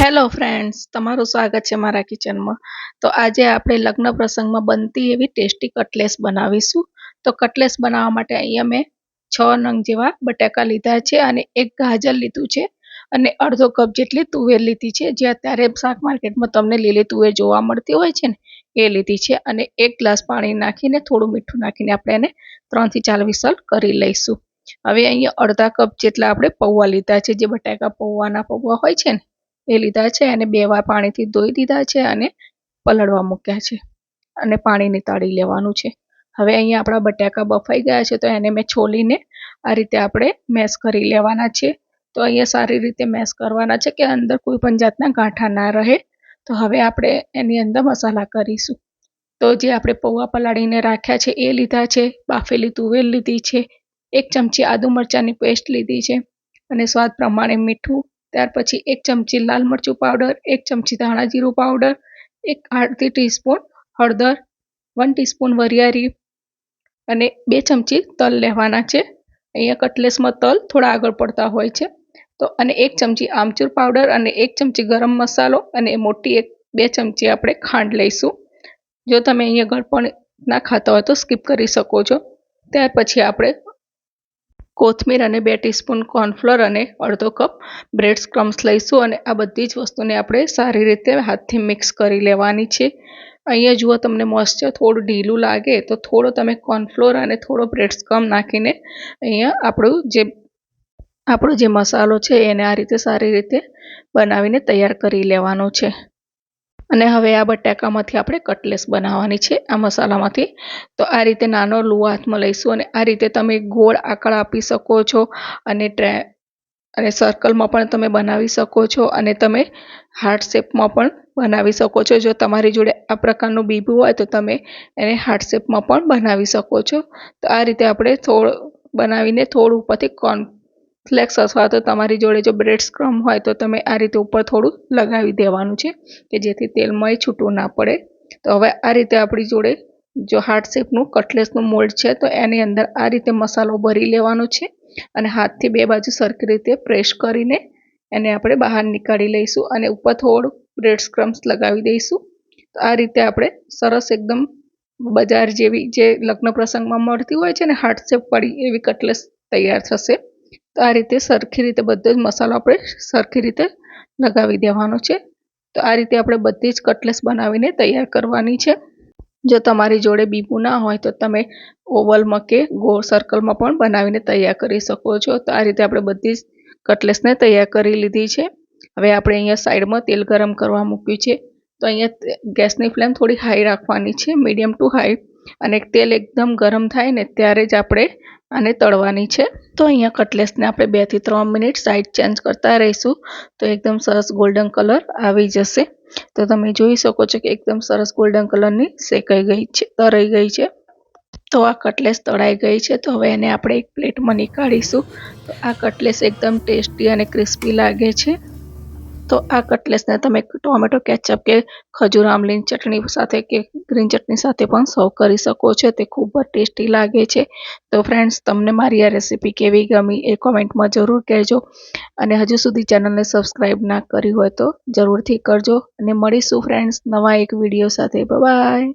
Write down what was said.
Hello friends તમારું સ્વાગત છે મારા કિચનમાં તો આજે આપણે લગ્ન પ્રસંગમાં બનતી એવી ટેસ્ટી કટલેસ બનાવીશું. તો કટલેસ બનાવવા માટે અહીંયા મેં છ નંગ જેવા બટાકા લીધા છે અને એક ગાજર લીધું છે અને અડધો કપ જેટલી તુવેર લીધી છે. જે અત્યારે શાક માર્કેટમાં તમને લીલી તુવેર જોવા મળતી હોય છે ને, એ લીધી છે અને એક ગ્લાસ પાણી નાખીને, થોડું મીઠું નાખીને આપણે એને ત્રણથી ચાર વિસલ કરી લઈશું. હવે અહીંયા અડધા કપ જેટલા આપણે પૌવા લીધા છે. જે બટાકા પૌવાના પૌવા હોય છે ને એ લીધા છે અને બે વાર પાણીથી ધોઈ દીધા છે અને પલળવા મૂક્યા છે અને પાણી નીતાળી લેવાનું છે. હવે અહીંયા આપણા બટાકા બફાઈ ગયા છે તો એને મેં છોલીને આ રીતે આપણે મેશ કરી લેવાના છે. તો અહીંયા સારી રીતે મેશ કરવાના છે કે અંદર કોઈ પણ જાતના ગાંઠા ના રહે. તો હવે આપણે એની અંદર મસાલા કરીશું. તો જે આપણે પૌવા પલાળીને રાખ્યા છે એ લીધા છે, બાફેલી તુવેર લીધી છે, એક ચમચી આદુ મરચાંની પેસ્ટ લીધી છે અને સ્વાદ પ્રમાણે મીઠું ત્યાર પછી એક ચમચી લાલ મરચું પાવડર એક ચમચી ધાણા જીરું પાવડર એક અડધી ટીસ્પૂન હળદર વન ટીસ્પૂન વરિયાળી અને બે ચમચી તલ લેવાના છે. અહીંયા કટલેસમાં તલ થોડા આગળ પડતા હોય છે. તો અને એક ચમચી આમચૂર પાવડર અને એક ચમચી ગરમ મસાલો અને મોટી એક બે ચમચી આપણે ખાંડ લઈશું. જો તમે અહીંયા ગળપણ ના ખાતા હોય તો સ્કીપ કરી શકો છો. ત્યાર પછી આપણે કોથમીર અને બે ટીસ્પૂન કોર્નફ્લોર અને અડધો કપ બ્રેડ ક્રમ્સ લઈશું અને આ બધી જ વસ્તુને આપણે સારી રીતે હાથથી મિક્સ કરી લેવાની છે. અહીંયા જુઓ તમને મોઇસ્ચર થોડું ઢીલું લાગે તો થોડો તમે કોર્નફ્લોર અને થોડો બ્રેડ ક્રમ નાખીને અહીંયા આપણું જે, આપણો જે મસાલો છે એને આ રીતે સારી રીતે બનાવીને તૈયાર કરી લેવાનો છે. અને હવે આ બટાકામાંથી આપણે કટલેસ બનાવવાની છે આ મસાલામાંથી. તો આ રીતે નાનો લુઓ હાથમાં લઈશું અને આ રીતે તમે ગોળ આકાર આપી શકો છો અને ટ્રે, અને સર્કલમાં પણ તમે બનાવી શકો છો અને તમે હાર્ટ શેપમાં પણ બનાવી શકો છો. જો તમારી જોડે આ પ્રકારનું બીબું હોય તો તમે એને હાર્ટ શેપમાં પણ બનાવી શકો છો. તો આ રીતે આપણે થોડું, બનાવીને થોડું ઉપરથી કોર્ન ફ્લેક્સ અથવા તો તમારી જોડે જો બ્રેડ સ્ક્રમ હોય તો તમે આ રીતે ઉપર થોડું લગાવી દેવાનું છે કે જેથી તેલમાં છૂટું ના પડે. તો હવે આ રીતે આપણી જોડે જો હાર્ટ શેપનું, કટલેસનું મોલ્ડ છે તો એની અંદર આ રીતે મસાલો ભરી લેવાનો છે અને હાથથી બે બાજુ સરખી રીતે પ્રેસ કરીને એને આપણે બહાર નીકાળી લઈશું અને ઉપર થોડું બ્રેડ સ્ક્રમ્સ લગાવી દઈશું. તો આ રીતે આપણે સરસ એકદમ બજાર જેવી જે લગ્ન પ્રસંગમાં મળતી હોય છે ને હાર્ટ શેપ પડી એવી કટલેસ તૈયાર થશે. તો આ રીતે સરખી રીતે બધો જ મસાલો આપણે સરખી રીતે લગાવી દેવાનો છે. તો આ રીતે આપણે બધી જ કટલેસ બનાવીને તૈયાર કરવાની છે. જો તમારી જોડે બીબું ના હોય તો તમે ઓવલમાં કે ગોળ સર્કલમાં પણ બનાવીને તૈયાર કરી શકો છો. તો આ રીતે આપણે બધી જ કટલેસને તૈયાર કરી લીધી છે. હવે આપણે અહીંયા સાઈડમાં તેલ ગરમ કરવા મૂક્યું છે. તો અહીંયા ગેસની ફ્લેમ થોડી હાઈ રાખવાની છે, મીડિયમ ટુ હાઈ. અને તેલ એકદમ ગરમ થાય ને ત્યારે જ આપણે આને તળવાની છે. તો અહીંયા કટલેસને આપણે બેથી ત્રણ મિનિટ સાઈડ ચેન્જ કરતા રહીશું. તો એકદમ સરસ ગોલ્ડન કલર આવી જશે. તો તમે જોઈ શકો છો કે એકદમ સરસ ગોલ્ડન કલરની શેકાઈ ગઈ છે, તરાઈ ગઈ છે. તો આ કટલેસ તળાઈ ગઈ છે. તો હવે એને આપણે એક પ્લેટમાં નીકાળીશું. તો આ કટલેસ એકદમ ટેસ્ટી અને ક્રિસ્પી લાગે છે. તો આ કટલેસને તમે ટોમેટો કેચઅપ કે ખજૂર, આમલીની ચટણી સાથે કે ગ્રીન ચટણી સાથે પણ સર્વ કરી શકો છો. તે ખૂબ જ ટેસ્ટી લાગે છે. તો ફ્રેન્ડ્સ, તમને મારી આ રેસીપી કેવી ગમી એ કોમેન્ટમાં જરૂર કહેજો. અને હજુ સુધી ચેનલને સબસ્ક્રાઈબ ના કરી હોય તો જરૂરથી કરજો. અને મળીશું ફ્રેન્ડ્સ નવા એક વીડિયો સાથે. બાય